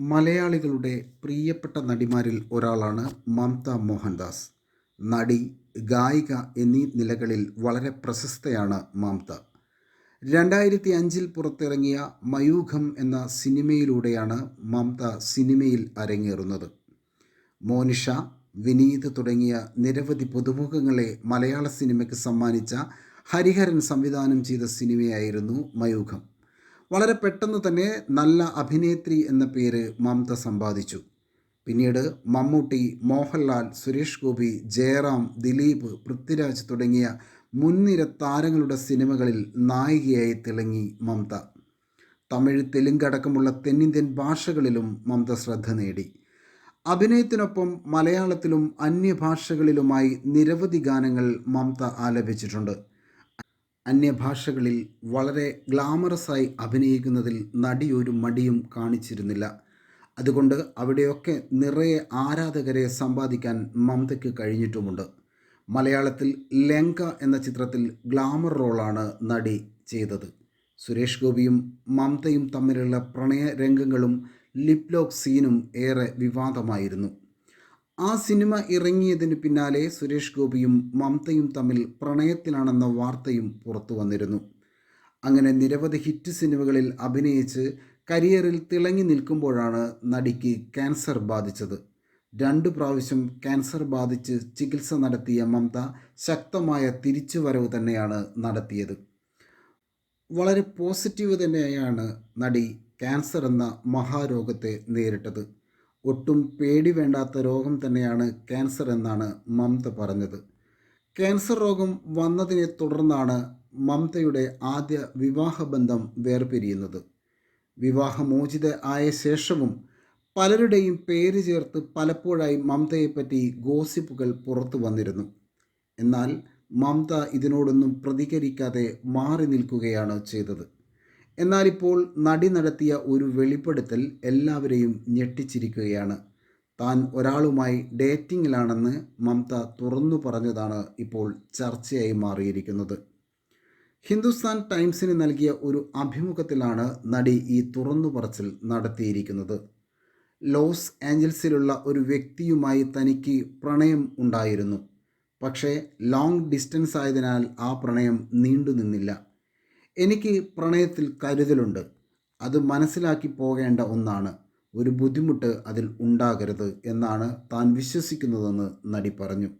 മലയാളികളുടെ പ്രിയപ്പെട്ട നടിമാരിൽ ഒരാളാണ് മമത മോഹൻദാസ്. നടി ഗായിക എന്നീ നിലകളിൽ വളരെ പ്രശസ്തയാണ് മമത രണ്ടായിരത്തി അഞ്ചിൽ പുറത്തിറങ്ങിയ മയൂഖം എന്ന സിനിമയിലൂടെയാണ് മമത സിനിമയിൽ അരങ്ങേറുന്നത്. മോനിഷ വിനീത് തുടങ്ങിയ നിരവധി പുതുമുഖങ്ങളെ മലയാള സിനിമയ്ക്ക് സമ്മാനിച്ച ഹരിഹരൻ സംവിധാനം ചെയ്ത സിനിമയായിരുന്നു മയൂഖം. വളരെ പെട്ടെന്ന് തന്നെ നല്ല അഭിനേത്രി എന്ന പേര് മമത സമ്പാദിച്ചു. പിന്നീട് മമ്മൂട്ടി മോഹൻലാൽ സുരേഷ് ഗോപി ജയറാം ദിലീപ് പൃഥ്വിരാജ് തുടങ്ങിയ മുൻനിര താരങ്ങളുടെ സിനിമകളിൽ നായികയായി തിളങ്ങി മമത തമിഴ് തെലുങ്ക് അടക്കമുള്ള തെന്നിന്ത്യൻ ഭാഷകളിലും മമത ശ്രദ്ധ നേടി. അഭിനയത്തിനൊപ്പം മലയാളത്തിലും അന്യഭാഷകളിലുമായി നിരവധി ഗാനങ്ങൾ മമത ആലപിച്ചിട്ടുണ്ട്. അന്യഭാഷകളിൽ വളരെ ഗ്ലാമറസായി അഭിനയിക്കുന്നതിൽ നടിയൊരു മടിയും കാണിച്ചിരുന്നില്ല. അതുകൊണ്ട് അവിടെയൊക്കെ നിറയെ ആരാധകരെ സമ്പാദിക്കാൻ മമതയ്ക്ക് കഴിഞ്ഞിട്ടുമുണ്ട്. മലയാളത്തിൽ ലങ്ക എന്ന ചിത്രത്തിൽ ഗ്ലാമർ റോളാണ് നടി ചെയ്തത്. സുരേഷ് ഗോപിയും മമതയും തമ്മിലുള്ള പ്രണയ രംഗങ്ങളും ലിപ് ലോക്ക് സീനും ഏറെ വിവാദമായിരുന്നു. ആ സിനിമ ഇറങ്ങിയതിന് പിന്നാലെ സുരേഷ് ഗോപിയും മമതയും തമ്മിൽ പ്രണയത്തിലാണെന്ന വാർത്തയും പുറത്തു വന്നിരുന്നു. അങ്ങനെ നിരവധി ഹിറ്റ് സിനിമകളിൽ അഭിനയിച്ച് കരിയറിൽ തിളങ്ങി നിൽക്കുമ്പോഴാണ് നടിക്ക് ക്യാൻസർ ബാധിച്ചത്. രണ്ട് പ്രാവശ്യം ക്യാൻസർ ബാധിച്ച് ചികിത്സ നടത്തിയ മമത ശക്തമായ തിരിച്ചുവരവ് തന്നെയാണ് നടത്തിയത്. വളരെ പോസിറ്റീവ് തന്നെയാണ് നടി ക്യാൻസർ എന്ന മഹാരോഗത്തെ നേരിട്ടത്. ഒട്ടും പേടി വേണ്ടാത്ത രോഗം തന്നെയാണ് ക്യാൻസർ എന്നാണ് മമത പറഞ്ഞത്. ക്യാൻസർ രോഗം വന്നതിനെ തുടർന്നാണ് മമതയുടെ ആദ്യ വിവാഹബന്ധം വേർപിരിയുന്നത്. വിവാഹമോചിത ആയ ശേഷവും പലരുടെയും പേര് ചേർത്ത് പലപ്പോഴായി മമതയെപ്പറ്റി ഗോസിപ്പുകൾ പുറത്തു വന്നിരുന്നു. എന്നാൽ മമത ഇതിനോടൊന്നും പ്രതികരിക്കാതെ മാറി നിൽക്കുകയാണ് ചെയ്തത്. എന്നാൽ ഇപ്പോൾ നടി നടത്തിയ ഒരു വെളിപ്പെടുത്തൽ എല്ലാവരെയും ഞെട്ടിച്ചിരിക്കുകയാണ്. താൻ ഒരാളുമായി ഡേറ്റിങ്ങിലാണെന്ന് മമത തുറന്നു പറഞ്ഞതാണ് ഇപ്പോൾ ചർച്ചയായി മാറിയിരിക്കുന്നത്. ഹിന്ദുസ്ഥാൻ ടൈംസിന് നൽകിയ ഒരു അഭിമുഖത്തിലാണ് നടി ഈ തുറന്നു പറച്ചിൽ നടത്തിയിരിക്കുന്നത്. ലോസ് ഏഞ്ചൽസിലുള്ള ഒരു വ്യക്തിയുമായി തനിക്ക് പ്രണയം ഉണ്ടായിരുന്നു. പക്ഷേ ലോങ് ഡിസ്റ്റൻസ് ആയതിനാൽ ആ പ്രണയം നീണ്ടു നിന്നില്ല എനിക്ക് പ്രണയത്തിൽ കരുതലുണ്ട്. അത് മനസ്സിലാക്കി പോകേണ്ട ഒന്നാണ്. ഒരു ബുദ്ധിമുട്ട് അതിൽ ഉണ്ടാകരുത് എന്നാണ് താൻ വിശ്വസിക്കുന്നതെന്ന് നടി പറഞ്ഞു.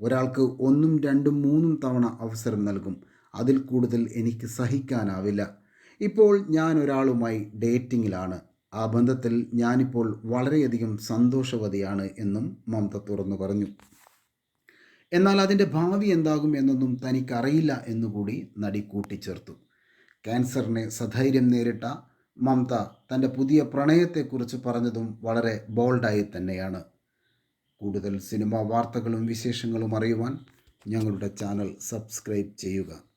ഒരാൾക്ക് ഒന്നും രണ്ടും മൂന്നും തവണ അവസരം നൽകും. അതിൽ കൂടുതൽ എനിക്ക് സഹിക്കാനാവില്ല. ഇപ്പോൾ ഞാൻ ഒരാളുമായി ഡേറ്റിങ്ങിലാണ്. ആ ബന്ധത്തിൽ ഞാനിപ്പോൾ വളരെയധികം സന്തോഷവതിയാണ് എന്നും മമത തുറന്നു പറഞ്ഞു. എന്നാൽ അതിന്റെ ഭാവി എന്താകും എന്നൊന്നും തനിക്കറിയില്ല എന്നുകൂടി നടി കൂട്ടിച്ചേർത്തു. ക്യാൻസറിനെ സധൈര്യം നേരിട്ട മമത തന്റെ പുതിയ പ്രണയത്തെക്കുറിച്ച് പറഞ്ഞതും വളരെ ബോൾഡായി തന്നെയാണ്. കൂടുതൽ സിനിമാ വാർത്തകളും വിശേഷങ്ങളും അറിയുവാൻ ഞങ്ങളുടെ ചാനൽ സബ്സ്ക്രൈബ് ചെയ്യുക.